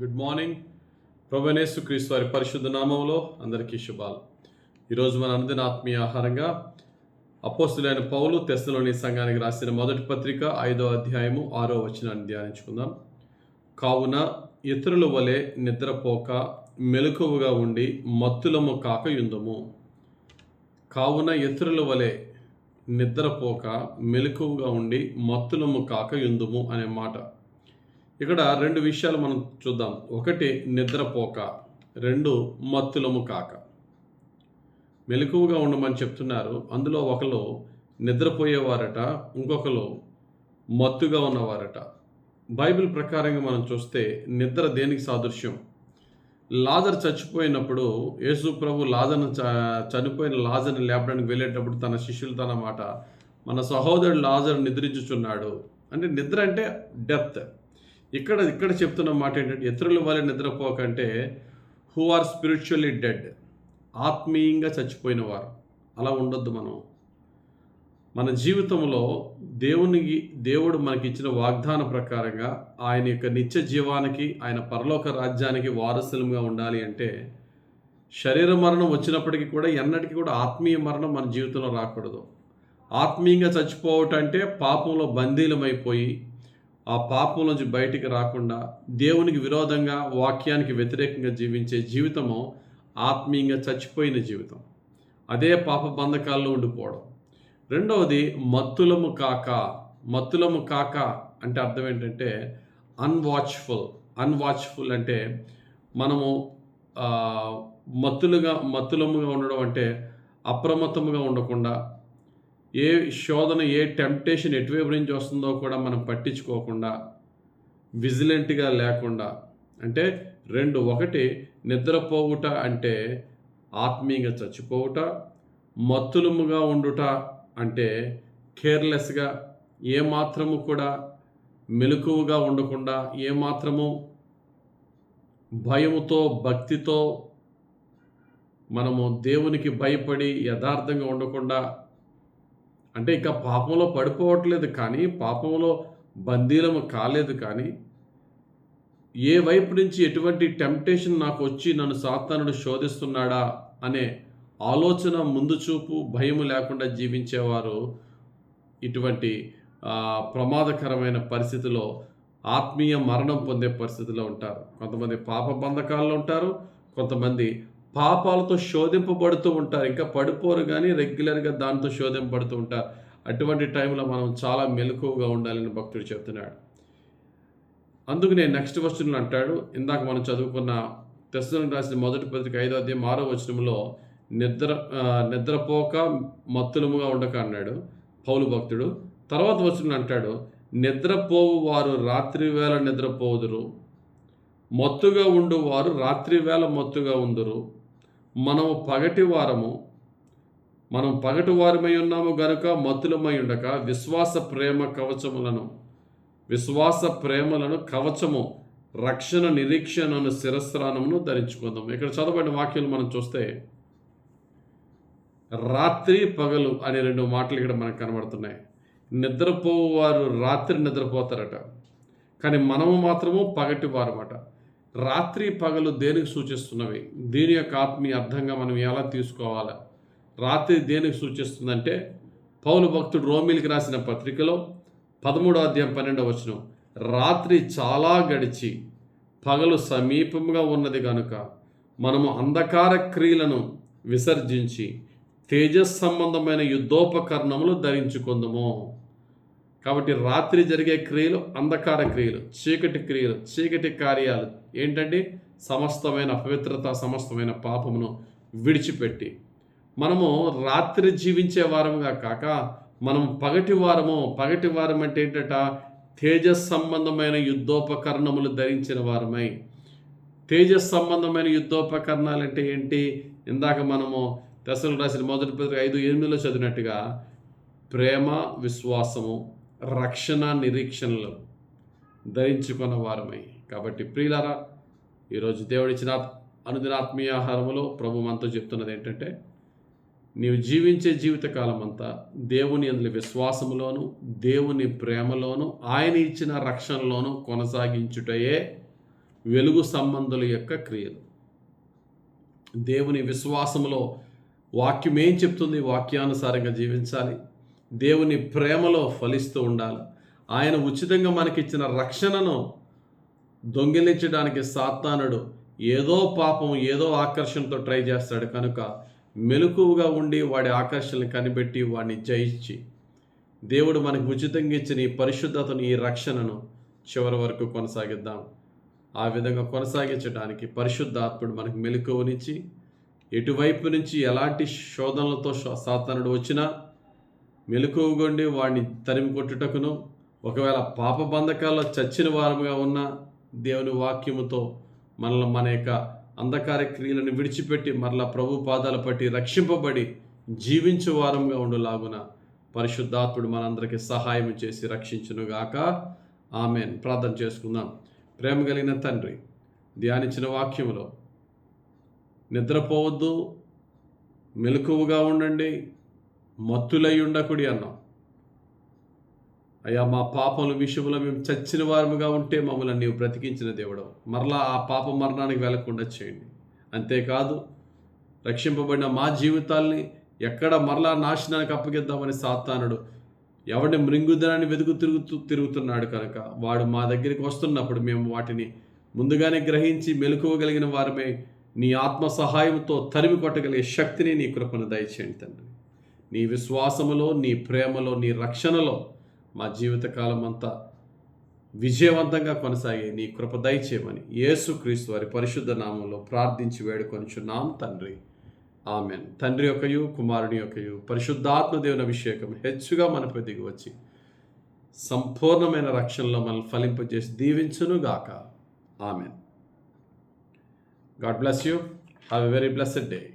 Good morning ప్రభనేసు క్రీస్తు వారి పరిశుద్ధ నామంలో అందరికీ శుభాలు. ఈరోజు మన అనుదిన ఆత్మీయ ఆహారంగా అపోస్తులైన పౌలు తెస్తలోని సంఘానికి రాసిన మొదటి పత్రిక ఐదో అధ్యాయము ఆరో వచనాన్ని ధ్యానించుకుందాం. కావున ఇతరుల వలె నిద్రపోక మెలకువగా ఉండి మత్తులము కాక యుందము కావున ఇతరుల వలె నిద్రపోక మెలకువగా ఉండి మత్తులము కాక యుందుము అనే మాట. ఇక్కడ రెండు విషయాలు మనం చూద్దాం. ఒకటి నిద్రపోక రెండు మత్తులము కాక. మెలకువగా ఉండమని చెప్తున్నారు. అందులో ఒకరు నిద్రపోయేవారట ఇంకొకరు మత్తుగా ఉన్నవారట. బైబిల్ ప్రకారంగా మనం చూస్తే నిద్ర దేనికి సాదృశ్యం? లాజర్ చచ్చిపోయినప్పుడు యేసు ప్రభు లాజర్ను చనిపోయిన లాజర్ని లేపడానికి వెళ్ళేటప్పుడు తన శిష్యులు తన మాట మన సహోదరుడు లాజర్ నిద్రించుచున్నాడు. అంటే నిద్ర అంటే డెత్ ఇక్కడ ఇక్కడ చెప్తున్న మాట ఏంటంటే ఇతరుల వల్ల నిద్రపోకంటే హూ ఆర్ స్పిరిచువల్లీ డెడ్ ఆత్మీయంగా చచ్చిపోయిన వారు అలా ఉండొద్దు మనం. మన జీవితంలో దేవునికి దేవుడు మనకి ఇచ్చిన వాగ్దాన ప్రకారంగా ఆయన యొక్క నిత్య జీవానికి ఆయన పరలోక రాజ్యానికి వారసులంగా ఉండాలి అంటే శరీర మరణం వచ్చినప్పటికీ కూడా ఎన్నటికీ కూడా ఆత్మీయ మరణం మన జీవితంలో రాకూడదు. ఆత్మీయంగా చచ్చిపోవటం అంటే పాపంలో బందీలమైపోయి ఆ పాపం నుంచి బయటికి రాకుండా దేవునికి విరోధంగా వాక్యానికి వ్యతిరేకంగా జీవించే జీవితము ఆత్మీయంగా చచ్చిపోయిన జీవితం. అదే పాప బంధకాల్లో ఉండిపోవడం. రెండవది మత్తులము కాక మత్తులము కాక అంటే అర్థం ఏంటంటే అన్వాచ్ఫుల్ అన్వాచ్ఫుల్ అంటే మనము మత్తులుగా మత్తులముగా ఉండడం అంటే అప్రమత్తముగా ఉండకుండా ఏ శోధన ఏ టెంప్టేషన్ ఎటువైపు నుంచి వస్తుందో కూడా మనం పట్టించుకోకుండా విజిలెంట్గా లేకుండా అంటే రెండు ఒకటి నిద్రపోవుట అంటే ఆత్మీయంగా చచ్చిపోవుట మత్తులముగా ఉండుట అంటే కేర్లెస్గా ఏమాత్రము కూడా మెలకువగా ఉండకుండా ఏమాత్రము భయముతో భక్తితో మనము దేవునికి భయపడి యథార్థంగా ఉండకుండా అంటే ఇక పాపంలో పడిపోవట్లేదు కానీ పాపంలో బందీలము కాలేదు కానీ ఏ వైపు నుంచి ఎటువంటి టెంప్టేషన్ నాకు వచ్చి నన్ను సాతానుడు శోధిస్తున్నాడా అనే ఆలోచన ముందు చూపు భయము లేకుండా జీవించేవారు ఇటువంటి ప్రమాదకరమైన పరిస్థితిలో ఆత్మీయ మరణం పొందే పరిస్థితిలో ఉంటారు. కొంతమంది పాప బంధకాల్లో ఉంటారు కొంతమంది పాపాలతో శోధింపబడుతూ ఉంటారు. ఇంకా పడిపోరు కానీ రెగ్యులర్గా దాంతో శోధింపబడుతూ ఉంటారు. అటువంటి టైంలో మనం చాలా మెలకువగా ఉండాలని భక్తుడు చెప్తున్నాడు. అందుకు నేను నెక్స్ట్ వచనంలో అంటాడు. ఇందాక మనం చదువుకున్న తెస్సలను రాసిన మొదటి పత్రిక ఐదో అధ్యాయం ఆరో వచనంలో నిద్ర నిద్రపోక మత్తులముగా ఉండక అన్నాడు పౌలు భక్తుడు. తర్వాత వచనం అంటాడు నిద్రపోవు వారు రాత్రి వేళ నిద్రపోదురు. మత్తుగా ఉండు వారు రాత్రి వేళ మత్తుగా ఉందరు. మనము పగటి వారము మనం పగటి వారమై ఉన్నాము గనుక మత్తులమై ఉండక విశ్వాస ప్రేమ కవచములను విశ్వాస ప్రేమలను కవచము రక్షణ నిరీక్షణను శిరస్రానమును ధరించుకుందాం ఇక్కడ చదవబడిన వాక్యాలు మనం చూస్తే రాత్రి పగలు అనే రెండు మాటలు ఇక్కడ మనకు కనబడుతున్నాయి. నిద్రపోవారు రాత్రి నిద్రపోతారట. కానీ మనము మాత్రము పగటి వారమట. రాత్రి పగలు దేనికి సూచిస్తున్నవి? దీని యొక్క ఆత్మీయ అర్థంగా మనం ఎలా తీసుకోవాలి? రాత్రి దేనికి సూచిస్తుందంటే పౌలు భక్తుడు రోమిలికి రాసిన పత్రికలో పదమూడో అధ్యాయం పన్నెండవ వచనం రాత్రి చాలా గడిచి పగలు సమీపంగా ఉన్నది కనుక మనము అంధకార క్రియలను విసర్జించి తేజస్ సంబంధమైన యుద్ధోపకరణములు ధరించుకుందాము. కాబట్టి రాత్రి జరిగే క్రియలు అంధకార క్రియలు చీకటి క్రియలు చీకటి కార్యాలు ఏంటంటే సమస్తమైన పవిత్రత సమస్తమైన పాపమును విడిచిపెట్టి. మనము రాత్రి జీవించే వారముగా కాక మనం పగటి వారము పగటి వారం అంటే ఏంటట? తేజస్ సంబంధమైన యుద్ధోపకరణములు ధరించిన వారమై. తేజస్ సంబంధమైన యుద్ధోపకరణాలు అంటే ఏంటి? ఇందాక మనము దశలు రాసిన మొదటి పత్రిక ఐదు ఎనిమిదిలో చదివినట్టుగా ప్రేమ విశ్వాసము రక్షణ నిరీక్షణలు ధరించుకున్న వారమై. కాబట్టి ప్రియులారా ఈరోజు దేవుడిచ్చిన అనుదినాత్మీయ ఆహారములో ప్రభు మనతో చెప్తున్నది ఏంటంటే నీవు జీవించే జీవితకాలం అంతా దేవుని అందులో విశ్వాసములోనూ దేవుని ప్రేమలోనూ ఆయన ఇచ్చిన రక్షణలోనూ కొనసాగించుటయే వెలుగు సంబంధుల యొక్క క్రియలు. దేవుని విశ్వాసములో వాక్యం ఏం చెప్తుంది? వాక్యానుసారంగా జీవించాలి. దేవుని ప్రేమలో ఫలిస్తూ ఉండాలి. ఆయన ఉచితంగా మనకిచ్చిన రక్షణను దొంగిలించడానికి సాతానుడు ఏదో పాపం ఏదో ఆకర్షణతో ట్రై చేస్తాడు. కనుక మెలకువగా ఉండి వాడి ఆకర్షణలు కనిపెట్టి వాడిని జయించి దేవుడు మనకు ఉచితంగా ఇచ్చిన ఈ పరిశుద్ధతను ఈ రక్షణను చివరి వరకు కొనసాగిద్దాం. ఆ విధంగా కొనసాగించడానికి పరిశుద్ధాత్ముడు మనకు మెలకువనిచ్చి ఎటువైపు నుంచి ఎలాంటి శోధనలతో సాతానుడు వచ్చినా మెలకువగొండి వాడిని తరిమి కొట్టుటకును. ఒకవేళ పాప బంధకాల్లో చచ్చిన వారముగా ఉన్న దేవుని వాక్యముతో మనల్ని మన యొక్క అంధకార క్రియలను విడిచిపెట్టి మరలా ప్రభు పాదాలు పట్టి రక్షింపబడి జీవించు వారంగా ఉండులాగున పరిశుద్ధాత్ముడు మనందరికీ సహాయం చేసి రక్షించునుగాక. ఆమెన్. ప్రార్థన చేసుకుందాం. ప్రేమ కలిగిన తండ్రి ధ్యానించిన వాక్యములో నిద్రపోవద్దు మెలకువగా ఉండండి మత్తులై ఉండకుడి అన్నాం. అయ్యా మా పాపముల విషయంలో మేము చచ్చిన వారముగా ఉంటే మమ్మల్ని నీవు బ్రతికించిన దేవుడవు. మరలా ఆ పాప మరణానికి వెళ్ళకుండా చేయండి. అంతేకాదు రక్షింపబడిన మా జీవితాల్ని ఎక్కడ మరలా నాశనానికి అప్పగిద్దామని సాతానుడు ఎవడి మృంగుదనాన్ని వెతుకు తిరుగుతూ తిరుగుతున్నాడు కనుక వాడు మా దగ్గరికి వస్తున్నప్పుడు మేము వాటిని ముందుగానే గ్రహించి మెలుకోగలిగిన వారమే నీ ఆత్మ సహాయంతో తరిమి కొట్టగలిగే శక్తిని నీ కృపను దయచేయండి తండ్రి. నీ విశ్వాసములో నీ ప్రేమలో నీ రక్షణలో మా జీవితకాలం అంతా విజయవంతంగా కొనసాగే నీ కృప దయచేయమని యేసుక్రీస్తు వారి పరిశుద్ధ నామంలో ప్రార్థించి వేడుకొనిచున్నాం తండ్రి. ఆమెన్. తండ్రి యొక్కయు కుమారుని యొక్కయు పరిశుద్ధాత్మ దేవుని అభిషేకం హెచ్చుగా మనపై దిగి వచ్చి సంపూర్ణమైన రక్షణలో మనల్ని ఫలింపజేసి దీవించును గాక amen. God bless you. Have a very blessed day.